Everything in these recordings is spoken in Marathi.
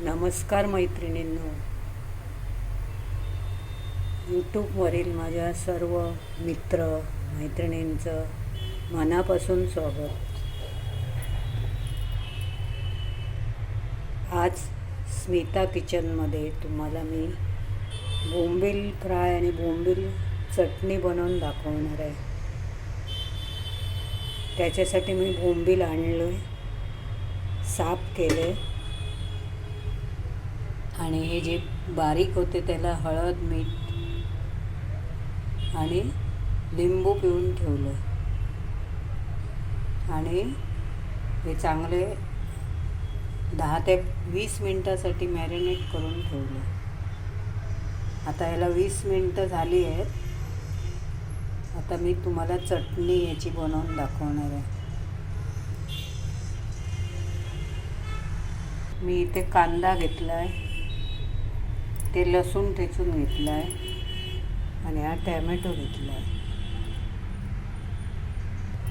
नमस्कार मैत्रिणींनो. यूट्यूबवरील माझ्या सर्व मित्र मैत्रिणींचं मनापासून स्वागत. आज स्मिता किचनमध्ये तुम्हाला मी बोंबील फ्राय आणि बोंबील चटणी बनवून दाखवणार आहे. त्याच्यासाठी मी बोंबील आणलं साफ केले आणि हे जे बारीक होते त्याला हळद मीठ आणि लिंबू पिळून ठेवलं. आणि हे चांगले दहा ते वीस मिनटासाठी मॅरिनेट करून ठेवलं. आता याला वीस मिनटं झाली आहेत. आता मी तुम्हाला चटणी याची बनवून दाखवणार आहे. मी इथे कांदा घेतला आहे ते लसूण ठेचून घेतलं आहे आणि हा टॅमॅटो घेतला आहे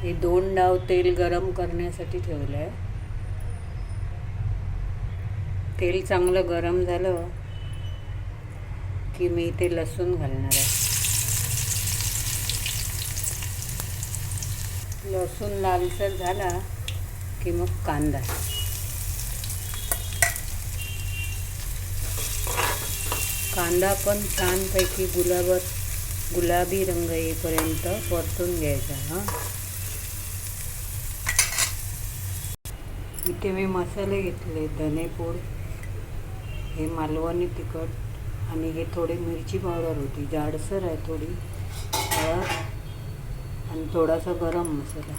हे दोन डाव तेल गरम करण्यासाठी ठेवलं आहे तेल चांगलं गरम झालं की मी इथे लसूण घालणार आहे. लसूण लालसर झाला की मग कांदा. कांदा पण छानपैकी गुलाबर गुलाबी रंग येईपर्यंत परतून घ्यायचा हां. इथे मी मसाले घेतले धनेपूड हे मालवणी तिखट आणि हे थोडी मिरची पावडर होती. जाडसर आहे थोडी हळद आणि थोडासा गरम मसाला.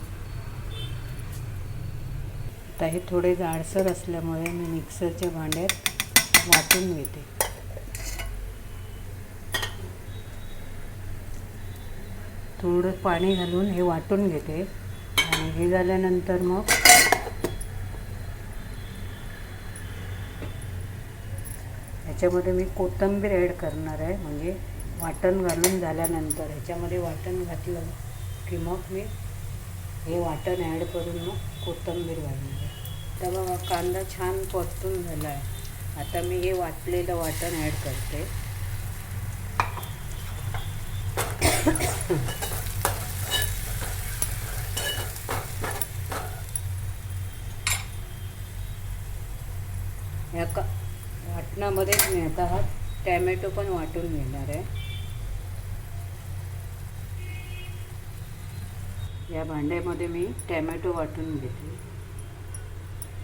आता हे थोडे जाडसर असल्यामुळे मी मिक्सरच्या भांड्यात वाटून घेते. थोडं पाणी घालून हे वाटून घेते. आणि हे झाल्यानंतर मग ह्याच्यामध्ये मी कोथिंबीर ॲड करणार आहे. म्हणजे वाटण घालून झाल्यानंतर ह्याच्यामध्ये वाटण घातलं की मग मी हे वाटण ॲड करून मग कोथिंबीर घालणार आहे. तर बघा कांदा छान परतून झाला आहे आता मी हे वाटलेलं वाटण ॲड करते. या का वाटणामध्येच मी आता हा टॅमॅटो पण वाटून घेणार आहे. या भांड्यामध्ये मी टॅमॅटो वाटून घेते.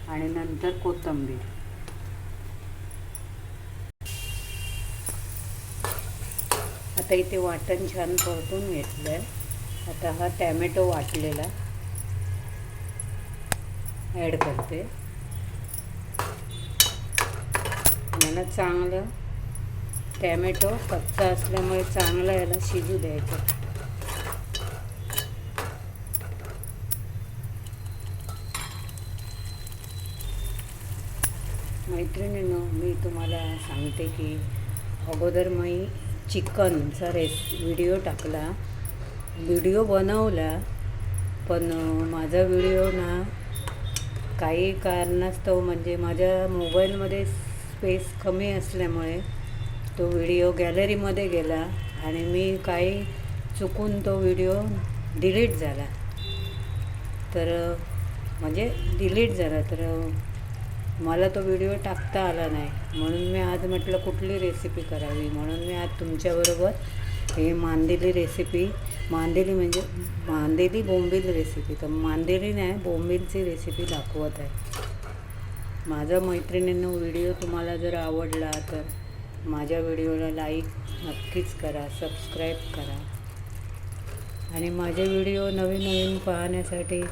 आणि नंतर कोथिंबीर. आता इथे वाटण छान परतून घेतलं आहे आता हा टॅमॅटो वाटलेला. ॲड करते. याला चांगलं टॅमॅटो कच्चा असल्यामुळे चांगलं याला शिजू द्यायचं. मैत्रिणींनो मी तुम्हाला सांगते की अगोदर मी चिकनचा रेस व्हिडिओ टाकला. व्हिडिओ बनवला पण माझा व्हिडिओ ना काही कारणास्तव म्हणजे माझ्या मोबाईलमध्ये स्पेस कमी असल्यामुळे तो व्हिडिओ गॅलरीमध्ये गेला आणि मी काही चुकून तो व्हिडिओ डिलीट झाला. तर म्हणजे डिलीट झाला. तर मला तो व्हिडिओ टाकता आला नाही. म्हणून मी आज म्हटलं कुठली रेसिपी करावी? म्हणून मी आज तुमच्याबरोबर हे मांदेली रेसिपी मांदेली म्हणजे मांदेली बोंबील रेसिपी तर मांदेली नाही बोंबीलची रेसिपी दाखवत आहे. माझा मैत्रिणींनो व्हिडिओ तुम्हाला जर आवडला तर माझ्या व्हिडिओला लाईक नक्कीच करा सबस्क्राईब करा. आणि माझे व्हिडिओ नवीन नवीन पाहण्यासाठी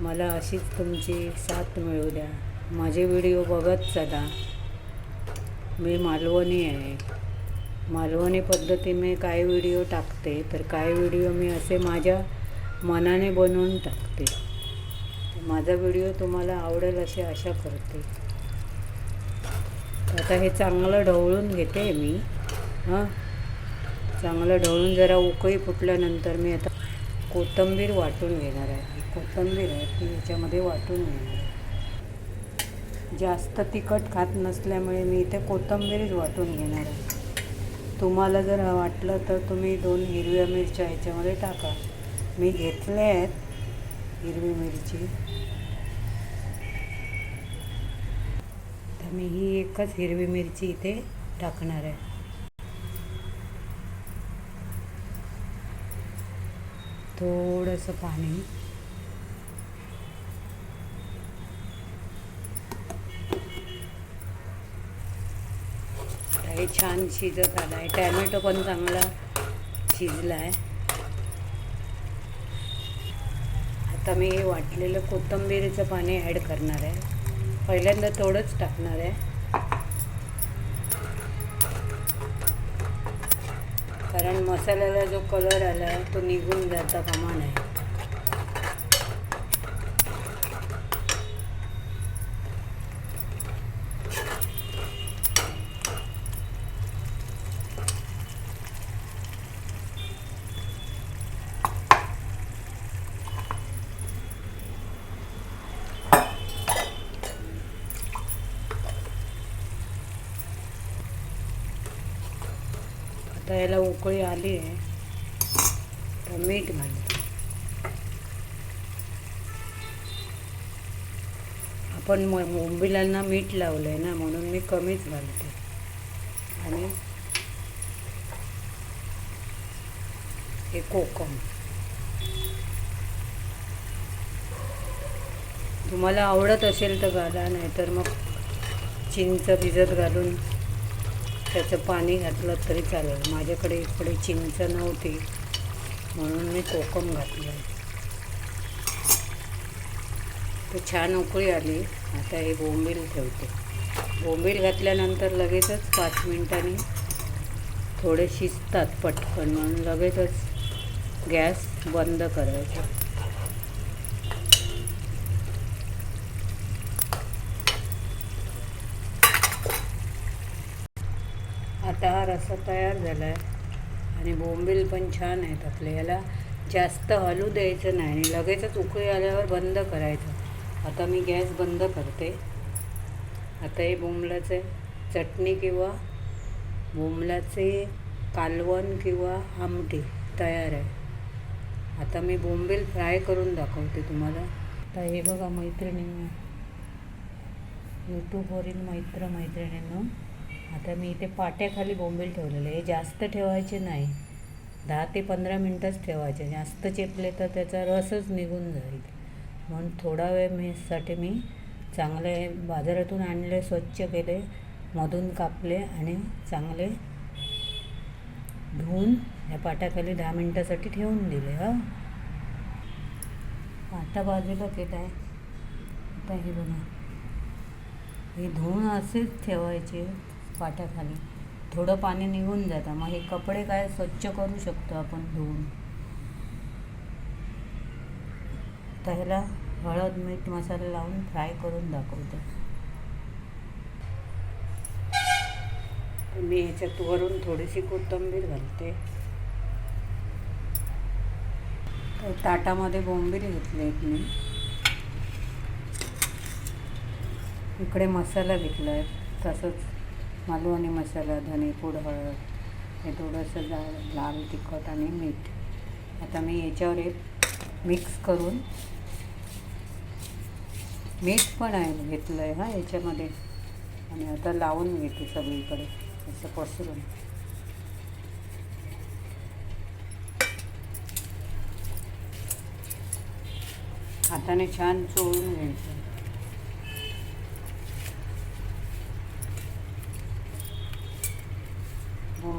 मला अशीच तुमची साथ मिळू द्या. माझे व्हिडिओ बघत चला. मी मालवणी आहे. मालवणी पद्धतीने काही व्हिडिओ टाकते तर काही व्हिडिओ मी असे माझ्या मनाने बनवून टाकते. माझा व्हिडिओ तुम्हाला आवडेल अशी आशा करते. आता हे चांगलं ढवळून घेते मी. हां? चांगलं ढवळून जरा उकळी फुटल्यानंतर मी आता कोथिंबीर वाटून घेणार आहे. कोथंबीर कोथिंबीर आहे ती याच्यामध्ये वाटून घेणार आहे. जास्त तिखट खात नसल्यामुळे मी इथे कोथंबीरच वाटून घेणार आहे. तुम्हाला जर वाटलं तर तुम्ही दोन हिरव्या मिरच्या ह्याच्यामध्ये टाका. मी घेतल्या आहेत हिरवी मिरची. मी ही एकच हिरवी मिरची इथे टाकणार आहे. थोडंसं पाणी. हे छान शिजत आलं आहे टॅमॅटो पण चांगला शिजला आहे आता मी हे वाटलेलं कोथिंबीरीचं पाणी ॲड करणार आहे. पहिल्यांदा थोडंच टाकणार आहे. कारण मसाल्याला जो कलर आला आहे तो निघून जाता कामा नये. आता याला उकळी आली आहे. तर मीठ घालते. आपण म मीठ लावलं आहे ना म्हणून मी कमीच घालते. आणि हे कोकम. तुम्हाला आवडत असेल तर घाला नाहीतर मग चिंच भिजत घालून त्याचं पाणी घातलं तरी चालेल. माझ्याकडे इकडे चिंच नव्हती म्हणून मी कोकम घातलं. तर छान उकळी आली. आता हे बोंबील ठेवते. बोंबील घातल्यानंतर लगेचच पाच मिनिटांनी थोडे शिजतात पटकन म्हणून लगेचच गॅस बंद करायचा. फार असं तयार झाला आहे आणि बोंबील पण छान आहेत आपले. याला जास्त हलू द्यायचं नाही आणि लगेचच उकळी आल्यावर बंद करायचं. आता मी गॅस बंद करते. आता हे बोंबलाचे चटणी किंवा बोंबलाचे कालवण किंवा आमटी तयार आहे. आता मी बोंबील फ्राय करून दाखवते तुम्हाला. आता हे बघा मैत्रिणींनो. यूट्यूबवरील मैत्र मैत्रिणींना आता मी इथे पाट्याखाली बोंबील ठेवलेले हे जास्त ठेवायचे नाही. दहा ते पंधरा मिनटंच ठेवायचे. जास्त चेपले तर त्याचा रसच निघून जाईल. म्हणून थोडा वेळ मीसाठी मी चांगले बाजारातून आणले स्वच्छ केले मधून कापले आणि चांगले धुवून या पाट्याखाली दहा मिनटासाठी ठेवून दिले हा. आता बाजूला केला आहे. आता हे बघा. हे धुवून असेच ठेवायचे. पाट्याखाली थोडं पाणी निघून जातं. मग हे कपडे काय स्वच्छ करू शकतो आपण धुवून? तर ह्याला हळद मीठ मसाला लावून फ्राय करून दाखवते. मी ह्याच्यात वरून थोडीशी कोथिंबीर घालते. तर ताटामध्ये बोंबीर घेतले आहेत मी. इकडे मसाला घेतला आहे तसंच मालवणी मसाला धनेपूड हळद हे थोडंसं ला लाल तिखट आणि मीठ. आता मी याच्यावर एक मिक्स करून मीठ पण आहे घेतलं आहे हां याच्यामध्ये. आणि आता लावून घेते सगळीकडे असं पसरून. हाताने छान चोळून घ्यायचं.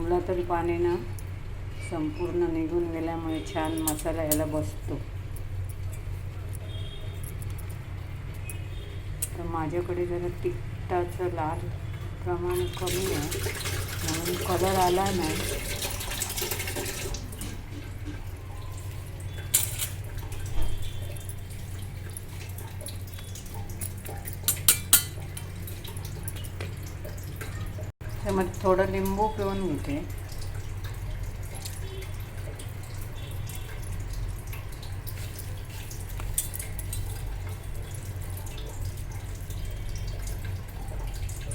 बोंबला तरी पाण्यानं संपूर्ण निघून गेल्यामुळे छान मसाला याला बसतो. तर माझ्याकडे जरा तिखटाचं लाल प्रमाण कमी आहे. म्हणून कलर आला नाही. त्यामध्ये थोडं लिंबू पिळून घेते.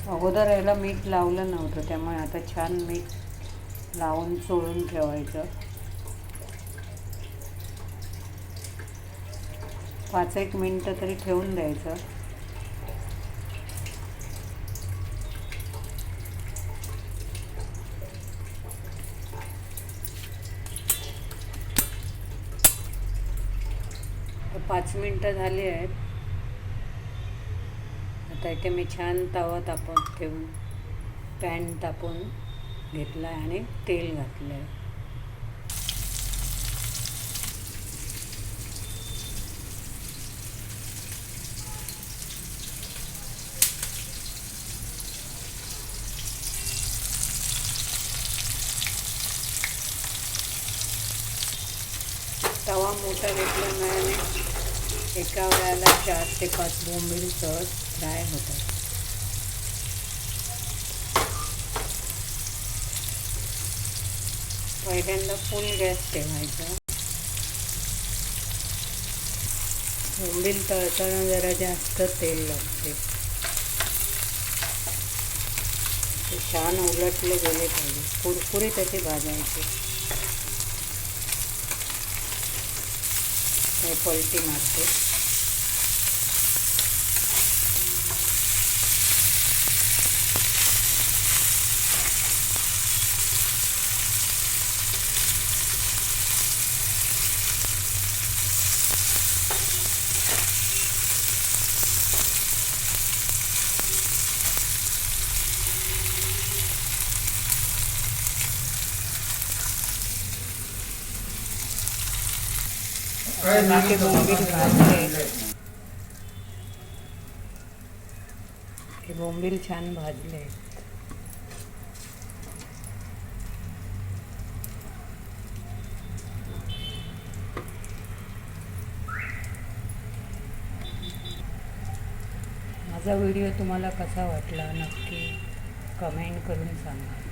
अगोदर याला मीठ लावलं नव्हतं त्यामुळे आता छान मीठ लावून चोळून ठेवायचं. पाच एक मिनटं तरी ठेवून द्यायचं. पाच मिनटं झाली आहेत. आता इथे मी छान तवा तापत ठेवून पॅन तापून घेतला आहे आणि तेल घातलं आहे तवा मोठा घेतल्यामुळे एका वेळेला चार ते पाच बोंबील सहज फ्राय होतात. पहिल्यांदा फुल गॅस ठेवायचा. बोंबील तळताना जरा जास्त तेल लागते. ते छान उलटले गेले पाहिजे. कुरकुरीत असे भाजायचे. काही पलटी बाकी बोंबील भाजले हे बोंबील छान भाजले. माझा व्हिडिओ तुम्हाला कसा वाटला नक्की कमेंट करून सांगा.